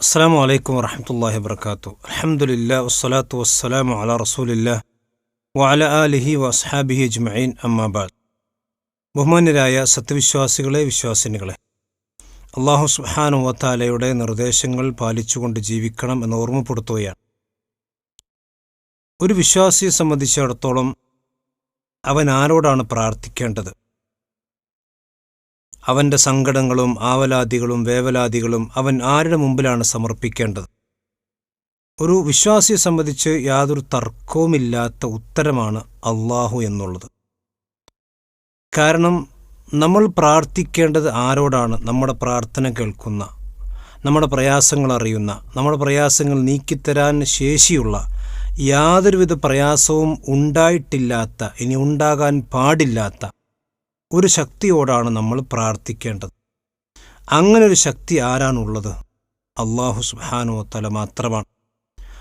അസ്സാം വലൈക്കും വറഹമത്തല്ലാഹി വർക്കാത്തു അലഹമുല്ല വസ്സലാത്തു വസ്സലാമു അല റസൂലില്ല വഅല ആലിഹി വസ്ഹാബിഹി അജ്മഈൻ അമ്മാബാദ് ബഹുമാന്യരായ സത്യവിശ്വാസികളെ വിശ്വാസിനികളെ അള്ളാഹു സുബ്ഹാനഹു വത്താലയുടെ നിർദ്ദേശങ്ങൾ പാലിച്ചുകൊണ്ട് ജീവിക്കണം എന്ന് ഓർമ്മപ്പെടുത്തുകയാണ്. ഒരു വിശ്വാസിയെ സംബന്ധിച്ചിടത്തോളം അവൻ ആരോടാണ് പ്രാർത്ഥിക്കേണ്ടത്? അവന്റെ സങ്കടങ്ങളും ആവലാദികളും വേവലാദികളും അവൻ ആരുടെ മുമ്പിലാണ് സമർപ്പിക്കേണ്ടത്? ഒരു വിശ്വാസിയെ സംബന്ധിച്ച് യാതൊരു തർക്കവുമില്ലാത്ത ഉത്തരമാണ് അള്ളാഹു എന്നുള്ളത്. കാരണം നമ്മൾ പ്രാർത്ഥിക്കേണ്ടത് ആരോടാണ്? നമ്മുടെ പ്രാർത്ഥന കേൾക്കുന്ന നമ്മുടെ പ്രയാസങ്ങൾ അറിയുന്ന നമ്മുടെ പ്രയാസങ്ങൾ നീക്കിത്തരാൻ ശേഷിയുള്ള യാതൊരുവിധ പ്രയാസവും ഉണ്ടായിട്ടില്ലാത്ത ഇനി ഉണ്ടാകാൻ പാടില്ലാത്ത ഒരു ശക്തിയോടാണ് നമ്മൾ പ്രാർത്ഥിക്കേണ്ടത്. അങ്ങനൊരു ശക്തി ആരാണുള്ളത്? അള്ളാഹു സുബാനോ തല മാത്രമാണ്.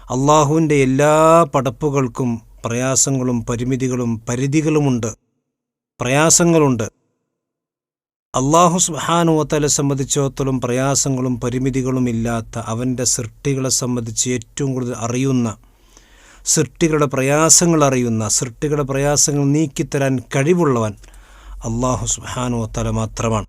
അള്ളാഹുവിന്റെ എല്ലാ പടപ്പുകൾക്കും പ്രയാസങ്ങളും പരിമിതികളും പരിധികളുമുണ്ട്. പ്രയാസങ്ങളുണ്ട്. അള്ളാഹു സുബാനുവത്തലെ സംബന്ധിച്ചിടത്തോളം പ്രയാസങ്ങളും പരിമിതികളും ഇല്ലാത്ത അവന്റെ സൃഷ്ടികളെ സംബന്ധിച്ച് ഏറ്റവും കൂടുതൽ അറിയുന്ന സൃഷ്ടികളുടെ പ്രയാസങ്ങൾ അറിയുന്ന സൃഷ്ടികളുടെ പ്രയാസങ്ങൾ നീക്കിത്തരാൻ കഴിവുള്ളവൻ അള്ളാഹു സുബാനുവത്തല മാത്രമാണ്.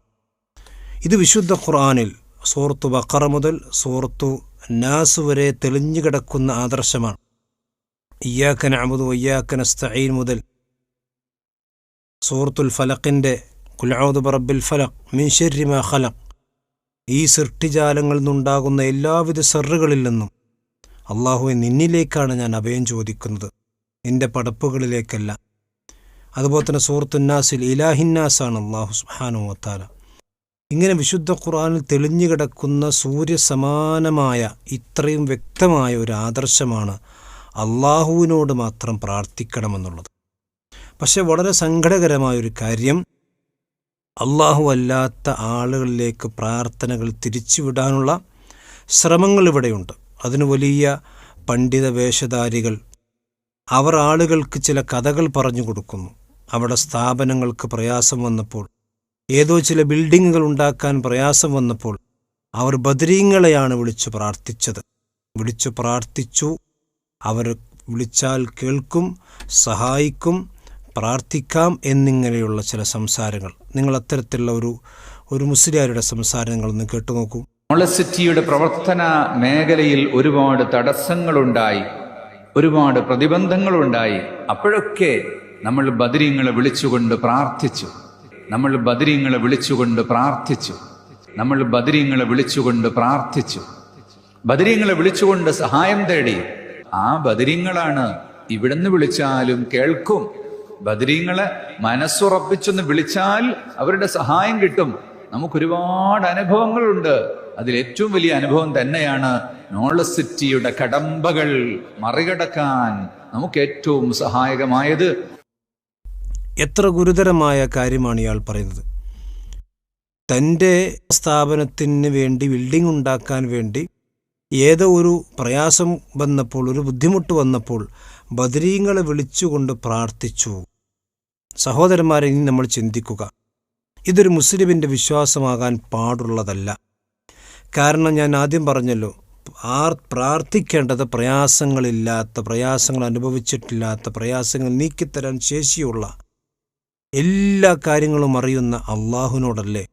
ഇത് വിശുദ്ധ ഖുർആാനിൽ സൂറത്തു ബക്കറ മുതൽ സൂറത്തു നാസ് വരെ തെളിഞ്ഞു കിടക്കുന്ന ആദർശമാണ്. ഇയ്യാക്കൻ അമുദ് വയ്യാക്കൻ അസ്തഈൻ മുതൽ സൂറത്തുൽ ഫലഖിന്റെ കുലൌദ് ബറബിൽ ഫലഖ് മിൻഷരിമ ഖലഖ്. ഈ സൃഷ്ടിജാലങ്ങളിൽ നിന്നുണ്ടാകുന്ന എല്ലാവിധ സെറുകളിൽ നിന്നും അള്ളാഹുവെ നിന്നിലേക്കാണ് ഞാൻ അഭയം ചോദിക്കുന്നത്. എന്റെ പടപ്പുകളിലേക്കല്ല. അതുപോലെ തന്നെ സൂറത്തുന്നാസിൽ ഇലാഹിന്നാസാണ് അള്ളാഹു സുഹാനു വത്താല ഇങ്ങനെ വിശുദ്ധ ഖുർആാനിൽ തെളിഞ്ഞു കിടക്കുന്ന സൂര്യസമാനമായ ഇത്രയും വ്യക്തമായ ഒരു ആദർശമാണ് അള്ളാഹുവിനോട് മാത്രം പ്രാർത്ഥിക്കണമെന്നുള്ളത്. പക്ഷെ വളരെ സങ്കടകരമായൊരു കാര്യം അള്ളാഹു അല്ലാത്ത ആളുകളിലേക്ക് പ്രാർത്ഥനകൾ തിരിച്ചുവിടാനുള്ള ശ്രമങ്ങൾ ഇവിടെയുണ്ട്. അതിന് വലിയ പണ്ഡിത വേഷധാരികൾ അവർ ആളുകൾക്ക് ചില കഥകൾ പറഞ്ഞു കൊടുക്കുന്നു. അവിടെ സ്ഥാപനങ്ങൾക്ക് പ്രയാസം വന്നപ്പോൾ ഏതോ ചില ബിൽഡിങ്ങുകൾ ഉണ്ടാക്കാൻ പ്രയാസം വന്നപ്പോൾ അവർ ബദരീങ്ങളെയാണ് വിളിച്ചു പ്രാർത്ഥിച്ചത്. വിളിച്ചു പ്രാർത്ഥിച്ചു. അവർ വിളിച്ചാൽ കേൾക്കും സഹായിക്കും പ്രാർത്ഥിക്കാം എന്നിങ്ങനെയുള്ള ചില സംസാരങ്ങൾ. നിങ്ങൾ അത്തരത്തിലുള്ള ഒരു ഒരു മുസ്ലിയാരുടെ സംസാരം നിങ്ങളൊന്ന് കേട്ടു നോക്കൂ. മോളസിറ്റിയുടെ പ്രവർത്തന മേഖലയിൽ ഒരുപാട് തടസ്സങ്ങളുണ്ടായി ഒരുപാട് പ്രതിബന്ധങ്ങളുണ്ടായി. അപ്പോഴൊക്കെ നമ്മൾ ബദരീങ്ങളെ വിളിച്ചുകൊണ്ട് പ്രാർത്ഥിച്ചു. നമ്മൾ ബദരീങ്ങളെ വിളിച്ചുകൊണ്ട് പ്രാർത്ഥിച്ചു. നമ്മൾ ബദരീങ്ങളെ വിളിച്ചുകൊണ്ട് പ്രാർത്ഥിച്ചു. ബദരീങ്ങളെ വിളിച്ചുകൊണ്ട് സഹായം തേടി. ആ ബദരീങ്ങളാണ് ഇവിടുന്ന് വിളിച്ചാലും കേൾക്കും. ബദരീങ്ങളെ മനസ്സുറപ്പിച്ചൊന്ന് വിളിച്ചാൽ അവരുടെ സഹായം കിട്ടും. നമുക്കൊരുപാട് അനുഭവങ്ങളുണ്ട്. അതിൽ ഏറ്റവും വലിയ അനുഭവം തന്നെയാണ് നോളസിറ്റിയുടെ കടമ്പകൾ മറികടക്കാൻ നമുക്ക് ഏറ്റവും സഹായകമായത്. എത്ര ഗുരുതരമായ കാര്യമാണ് ഇയാൾ പറയുന്നത്. തന്റെ സ്ഥാപനത്തിന് വേണ്ടി ബിൽഡിംഗ് ഉണ്ടാക്കാൻ വേണ്ടി ഏതോ ഒരു പ്രയാസം വന്നപ്പോൾ ഒരു ബുദ്ധിമുട്ട് വന്നപ്പോൾ ബദരീങ്ങളെ വിളിച്ചുകൊണ്ട് പ്രാർത്ഥിച്ചു. സഹോദരന്മാരെ ഇനി നമ്മൾ ചിന്തിക്കുക. ഇതൊരു മുസ്ലിമിന്റെ വിശ്വാസമാകാൻ പാടുള്ളതല്ല. കാരണം ഞാൻ ആദ്യം പറഞ്ഞല്ലോ ആർ പ്രാർത്ഥിക്കേണ്ടത് പ്രയാസങ്ങളില്ലാത്ത പ്രയാസങ്ങൾ അനുഭവിച്ചിട്ടില്ലാത്ത പ്രയാസങ്ങൾ നീക്കിത്തരാൻ ശേഷിയുള്ള എല്ലാ കാര്യങ്ങളും അറിയുന്ന അള്ളാഹുവിനോടല്ലേ?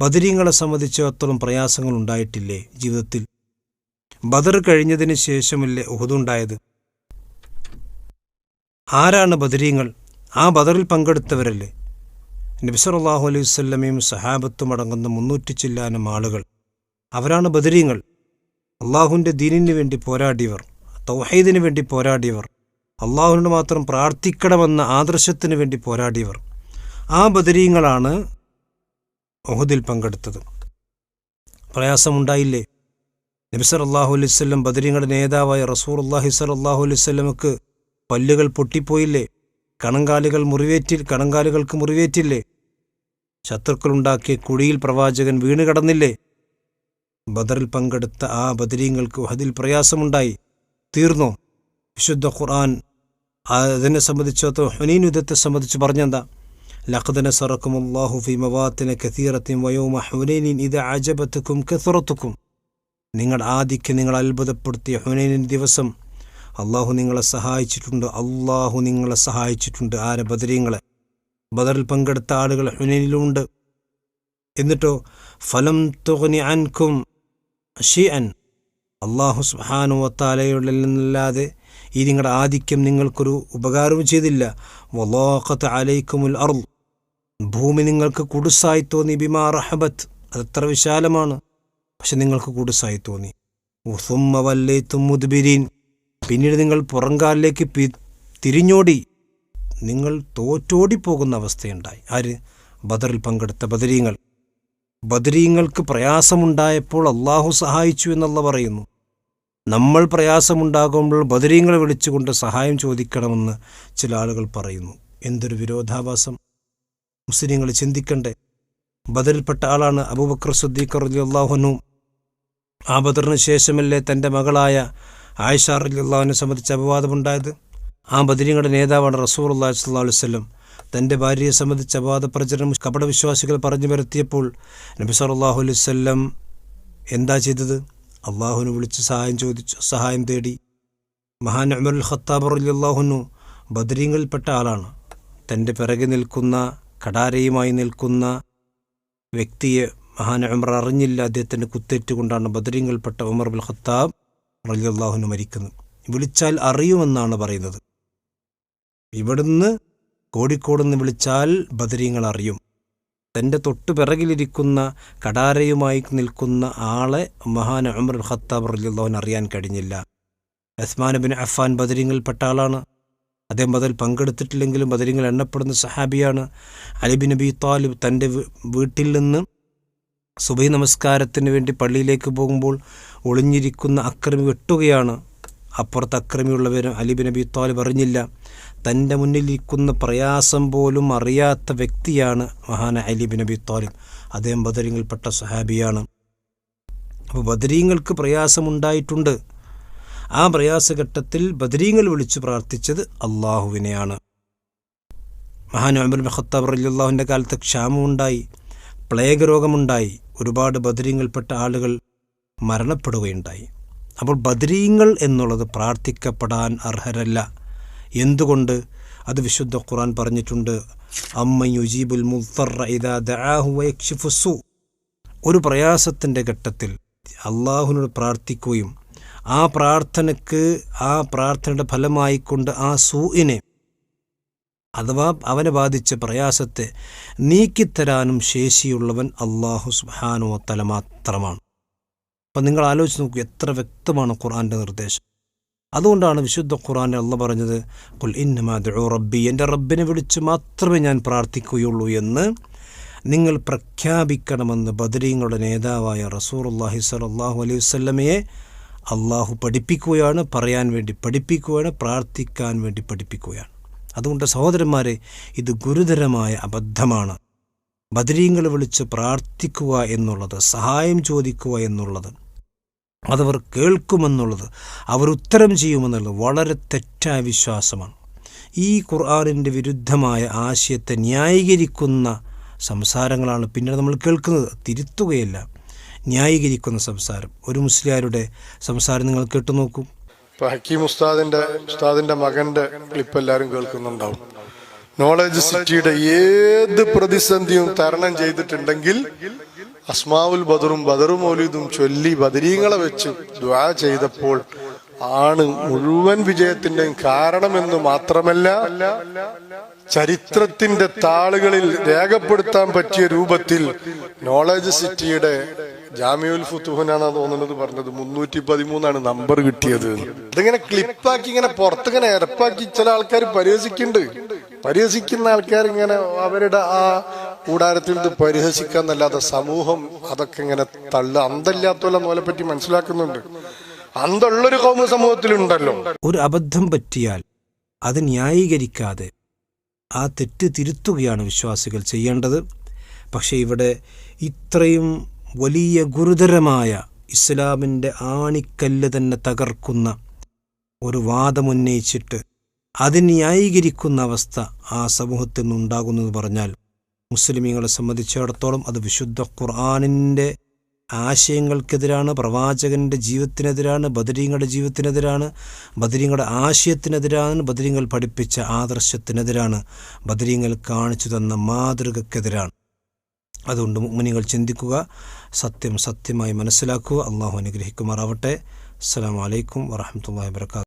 ബദരീങ്ങളെ സംബന്ധിച്ചിടത്തോളം പ്രയാസങ്ങൾ ഉണ്ടായിട്ടില്ലേ ജീവിതത്തിൽ? ബദർ കഴിഞ്ഞതിന് ശേഷമല്ലേ ഉഹുദുണ്ടായത് ആരാണ് ബദരീങ്ങൾ? ആ ബദറിൽ പങ്കെടുത്തവരല്ലേ? നബിസറല്ലാഹു അലൈഹി വല്ലമയും സഹാബത്തും അടങ്ങുന്ന മുന്നൂറ്റി ചില്ലാനം ആളുകൾ. അവരാണ് ബദരീങ്ങൾ. അള്ളാഹുവിന്റെ ദീനിന് വേണ്ടി പോരാടിയവർ തൗഹീദിന് വേണ്ടി പോരാടിയവർ. അള്ളാഹുവിനോട് മാത്രം പ്രാർത്ഥിക്കണമെന്ന ആദർശത്തിന് വേണ്ടി പോരാടിയവർ. ആ ബദരീങ്ങളാണ് ഒഹുദിൽ പങ്കെടുത്തത്. പ്രയാസമുണ്ടായില്ലേ? നബിസർ അള്ളാഹു അലൈവല്ലം ബദരീങ്ങളുടെ നേതാവായ റസൂർ അള്ളാഹി സർ അള്ളാഹു അലൈവല്ലമക്ക് പല്ലുകൾ പൊട്ടിപ്പോയില്ലേ? കണങ്കാലുകൾ മുറിവേറ്റി കണങ്കാലുകൾക്ക് മുറിവേറ്റില്ലേ? ശത്രുക്കളുണ്ടാക്കിയ കുഴിയിൽ പ്രവാചകൻ വീണ് കടന്നില്ലേ? ബദറിൽ പങ്കെടുത്ത ആ ബദരീങ്ങൾക്ക് ഹദിൽ പ്രയാസമുണ്ടായി. തീർന്നോ? വിശുദ്ധ ഖുർആൻ അതിനെ സംബന്ധിച്ച് ഹുനീൻ യുദ്ധത്തെ സംബന്ധിച്ച് പറഞ്ഞെന്താ? ലഖദന സറക്കും അള്ളാഹു ഫി മവാത്തിന കഥീറത്തിൻ വയോമ ഹുനൈനിൻ ഇത് അജബത്തുക്കും കെത്തുറത്തുക്കും നിങ്ങൾ ആദിക്ക് നിങ്ങൾ അത്ഭുതപ്പെടുത്തിയ ഹുനൈനിൻ ദിവസം അള്ളാഹു നിങ്ങളെ സഹായിച്ചിട്ടുണ്ട് അള്ളാഹു നിങ്ങളെ സഹായിച്ചിട്ടുണ്ട്. ആരെ? ബദരീങ്ങളെ. ബദറിൽ പങ്കെടുത്ത ആളുകൾ ഹുനൈനിലുമുണ്ട്. എന്നിട്ടോ ഫലം തുകനി അൻകും ഷി അൻ അള്ളാഹു സുഹാനുവത്താലയുള്ളിൽ നിന്നല്ലാതെ ഈ നിങ്ങളുടെ ആധിക്യം നിങ്ങൾക്കൊരു ഉപകാരവും ചെയ്തില്ല. വലോഖത്ത് അലൈക്കുമുൽ അറുൾ ഭൂമി നിങ്ങൾക്ക് കുടുസായി തോന്നി ബിമാ റഹബത്ത്. അതെത്ര വിശാലമാണ്. പക്ഷെ നിങ്ങൾക്ക് കുടുസായി തോന്നി. ഉസുമ്മ വല്ലേ മുദ്ബിരീൻ. പിന്നീട് നിങ്ങൾ പുറങ്കാലിലേക്ക് പി തിരിഞ്ഞോടി. നിങ്ങൾ തോറ്റോടിപ്പോകുന്ന അവസ്ഥയുണ്ടായി. ആര്? ബദറിൽ പങ്കെടുത്ത ബദരീങ്ങൾ. ബദരീങ്ങൾക്ക് പ്രയാസമുണ്ടായപ്പോൾ അള്ളാഹു സഹായിച്ചു എന്നുള്ള പറയുന്നു. നമ്മൾ പ്രയാസമുണ്ടാകുമ്പോൾ ബദരീങ്ങളെ വിളിച്ചുകൊണ്ട് സഹായം ചോദിക്കണമെന്ന് ചില ആളുകൾ പറയുന്നു. എന്തൊരു വിരോധാഭാസം. മുസ്ലിങ്ങൾ ചിന്തിക്കണ്ടേ. ബദറിൽപ്പെട്ട ആളാണ് അബൂബക്കർ സുദ്ദീഖർ അള്ളാഹുനു ആ ബദറിന് ശേഷമല്ലേ തന്റെ മകളായ ആയിഷ അള്ളാഹുവിനെ സംബന്ധിച്ച് അപവാദമുണ്ടായത്? ആ ബദരീങ്ങളുടെ നേതാവാണ് റസൂർ അള്ളാഹി സ്വല്ലാ വല്ലം തന്റെ ഭാര്യയെ സംബന്ധിച്ച് അപവാദ പ്രചരണം കപടവിശ്വാസികൾ പറഞ്ഞു വരുത്തിയപ്പോൾ നബി സല്ലാഹു അലൈവല്ലം എന്താ ചെയ്തത്? അള്ളാഹുവിനെ വിളിച്ച് സഹായം ചോദിച്ചു സഹായം തേടി മഹാൻ അമർ ഖത്താബ് അള്ളാഹുനു ബദരീങ്ങളിൽപ്പെട്ട ആളാണ്. തന്റെ പിറകെ നിൽക്കുന്ന കടാരയുമായി നിൽക്കുന്ന വ്യക്തിയെ മഹാൻ ഉമർ അറിഞ്ഞില്ല. അദ്ദേഹത്തിന്റെ കുത്തേറ്റുകൊണ്ടാണ് ബദരീങ്ങളിൽപ്പെട്ട ഉമർ ബുൽ ഖത്താബ് അള്ളാഹുനു മരിക്കുന്നത്. വിളിച്ചാൽ അറിയുമെന്നാണ് പറയുന്നത്. ഇവിടുന്ന് കോഴിക്കോടെന്ന് വിളിച്ചാൽ ബദരീങ്ങൾ അറിയും. തന്റെ തൊട്ടു പിറകിലിരിക്കുന്ന കടാരയുമായി നിൽക്കുന്ന ആളെ മഹാൻ ഉമർ ഖത്താബ് റലിയുള്ളവൻ അറിയാൻ കഴിഞ്ഞില്ല. അസ്മാൻ ബിൻ അഫാൻ ബദരിങ്ങളിൽപ്പെട്ട ആളാണ്. അദ്ദേഹം ബദൽ പങ്കെടുത്തിട്ടില്ലെങ്കിലും ബദരിങ്ങൾ എണ്ണപ്പെടുന്ന സഹാബിയാണ്. അലിബിൻ നബി താലിബ് തന്റെ വീട്ടിൽ നിന്ന് സുബൈ നമസ്കാരത്തിന് വേണ്ടി പള്ളിയിലേക്ക് പോകുമ്പോൾ ഒളിഞ്ഞിരിക്കുന്ന അക്രമി വെട്ടുകയാണ്. അപ്പുറത്ത് അക്രമിയുള്ളവരും അലിബിൻ നബി താലിബ് അറിഞ്ഞില്ല. തന്റെ മുന്നിലിരിക്കുന്ന പ്രയാസം പോലും അറിയാത്ത വ്യക്തിയാണ് മഹാന അലിബിൻ നബി താലിബ്. അദ്ദേഹം ബദരീങ്ങളിൽപ്പെട്ട സഹാബിയാണ്. അപ്പോൾ ബദരീങ്ങൾക്ക് പ്രയാസമുണ്ടായിട്ടുണ്ട്. ആ പ്രയാസഘട്ടത്തിൽ ബദരീങ്ങൾ വിളിച്ചു പ്രാർത്ഥിച്ചത് അള്ളാഹുവിനെയാണ്. മഹാൻ അമർ ഖത്താബ് റലിയുള്ളാഹുവിന്റെ കാലത്ത് ക്ഷാമമുണ്ടായി പ്ലേഗ് രോഗമുണ്ടായി ഒരുപാട് ബദരീങ്ങൾപ്പെട്ട ആളുകൾ മരണപ്പെടുകയുണ്ടായി. അപ്പോൾ ബദരീങ്ങൾ എന്നുള്ളത് പ്രാർത്ഥിക്കപ്പെടാൻ അർഹരല്ല. എന്തുകൊണ്ട്? അത് വിശുദ്ധ ഖുറാൻ പറഞ്ഞിട്ടുണ്ട്. അമ്മ യുജീബുൽ വയക്ഷിഫുസു ഒരു പ്രയാസത്തിന്റെ ഘട്ടത്തിൽ അള്ളാഹുവിനോട് പ്രാർത്ഥിക്കുകയും ആ പ്രാർത്ഥനയ്ക്ക് ആ പ്രാർത്ഥനയുടെ ഫലമായിക്കൊണ്ട് ആ സൂയിനെ അഥവാ അവനെ ബാധിച്ച പ്രയാസത്തെ നീക്കിത്തരാനും ശേഷിയുള്ളവൻ അള്ളാഹു സുബാനുവത്തല മാത്രമാണ്. അപ്പം നിങ്ങൾ ആലോചിച്ച് നോക്കൂ എത്ര വ്യക്തമാണ് ഖുർആന്റെ നിർദ്ദേശം. അതുകൊണ്ടാണ് വിശുദ്ധ ഖുർആൻ അള്ള പറഞ്ഞത് കുൽ ഇന്നമാദു റബ്ബി എന്റെ റബ്ബിനെ വിളിച്ച് മാത്രമേ ഞാൻ പ്രാർത്ഥിക്കുകയുള്ളൂ എന്ന് നിങ്ങൾ പ്രഖ്യാപിക്കണമെന്ന് ബദരീങ്ങളുടെ നേതാവായ അള്ളാഹി സലാഹു അലൈഹി വല്ലമയെ അള്ളാഹു പഠിപ്പിക്കുകയാണ് പറയാൻ വേണ്ടി പഠിപ്പിക്കുകയാണ് പ്രാർത്ഥിക്കാൻ വേണ്ടി പഠിപ്പിക്കുകയാണ്. അതുകൊണ്ട് സഹോദരന്മാരെ ഇത് ഗുരുതരമായ അബദ്ധമാണ്. ബദരീങ്ങൾ വിളിച്ച് പ്രാർത്ഥിക്കുക എന്നുള്ളത് സഹായം ചോദിക്കുക എന്നുള്ളത് അതവർ കേൾക്കുമെന്നുള്ളത് അവർ ഉത്തരം ചെയ്യുമെന്നുള്ളത് വളരെ തെറ്റായ വിശ്വാസമാണ്. ഈ ഖുർആാനിന്റെ വിരുദ്ധമായ ആശയത്തെ ന്യായീകരിക്കുന്ന സംസാരങ്ങളാണ് പിന്നീട് നമ്മൾ കേൾക്കുന്നത്. തിരുത്തുകയല്ല ന്യായീകരിക്കുന്ന സംസാരം. ഒരു മുസ്ലിയാരുടെ സംസാരം നിങ്ങൾ കേട്ടു നോക്കൂ. ഇപ്പൊ ഹക്കീം ഉസ്താദിന്റെ ഉസ്താദിന്റെ മകന്റെ ക്ലിപ്പ് എല്ലാവരും കേൾക്കുന്നുണ്ടാവും. നോളജ് സിറ്റിയുടെ ഏത് പ്രതിസന്ധിയും തരണം ചെയ്തിട്ടുണ്ടെങ്കിൽ അസ്മാവുൽ ബദറും ബദറു മൗലീദും ചൊല്ലി ബദരീങ്ങളെ വെച്ച് ദ്വാ ചെയ്തപ്പോൾ ആണ് മുഴുവൻ വിജയത്തിന്റെയും കാരണമെന്ന് മാത്രമല്ല ചരിത്രത്തിന്റെ താളുകളിൽ രേഖപ്പെടുത്താൻ പറ്റിയ രൂപത്തിൽ നോളജ് സിറ്റിയുടെ ജാമ്യുൽ ഫുത്തുഹനാണ് തോന്നുന്നത് പറഞ്ഞത് മുന്നൂറ്റി പതിമൂന്നാണ് നമ്പർ കിട്ടിയത്. അതിങ്ങനെ ക്ലിപ്പാക്കി ഇങ്ങനെ പുറത്തിങ്ങനെ ഇറപ്പാക്കി ചില ആൾക്കാർ പരിഹസിക്കുന്നുണ്ട്. പരിഹസിക്കുന്ന ആൾക്കാർ ഇങ്ങനെ അവരുടെ ആ കൂടാരത്തിൽ ഇത് പരിഹസിക്കാന്നല്ലാതെ സമൂഹം അതൊക്കെ ഇങ്ങനെ തള്ളു അന്തല്ലാത്തല്ല ഓലെ പറ്റി മനസ്സിലാക്കുന്നുണ്ട്. അന്തുള്ളൊരു കൗമ സമൂഹത്തിലുണ്ടല്ലോ. ഒരു അബദ്ധം പറ്റിയാൽ അത് ന്യായീകരിക്കാതെ ആ തെറ്റ് തിരുത്തുകയാണ് വിശ്വാസികൾ ചെയ്യേണ്ടത്. പക്ഷേ ഇവിടെ ഇത്രയും വലിയ ഗുരുതരമായ ഇസ്ലാമിന്റെ ആണിക്കല്ല് തന്നെ തകർക്കുന്ന ഒരു വാദമുന്നയിച്ചിട്ട് അത് ന്യായീകരിക്കുന്ന അവസ്ഥ ആ സമൂഹത്തിൽ നിന്നുണ്ടാകുന്നത് പറഞ്ഞാൽ മുസ്ലിമീങ്ങളെ സംബന്ധിച്ചിടത്തോളം അത് വിശുദ്ധ ഖുർആാനിന്റെ ആശയങ്ങൾക്കെതിരാണ് പ്രവാചകന്റെ ജീവിതത്തിനെതിരാണ് ബദരീങ്ങളുടെ ജീവിതത്തിനെതിരാണ് ബദരീങ്ങളുടെ ആശയത്തിനെതിരാണ് ബദരീങ്ങൾ പഠിപ്പിച്ച ആദർശത്തിനെതിരാണ് ബദരീങ്ങൾ കാണിച്ചു തന്ന മാതൃകക്കെതിരാണ്. അതുകൊണ്ട് മുനികൾ ചിന്തിക്കുക സത്യം സത്യമായി മനസ്സിലാക്കുക. അള്ളാഹു അനുഗ്രഹിക്കുമാറാവട്ടെ. അസ്സാം വലൈക്കും വാഹമത്തല്ലാ വാബർക്കാത്തു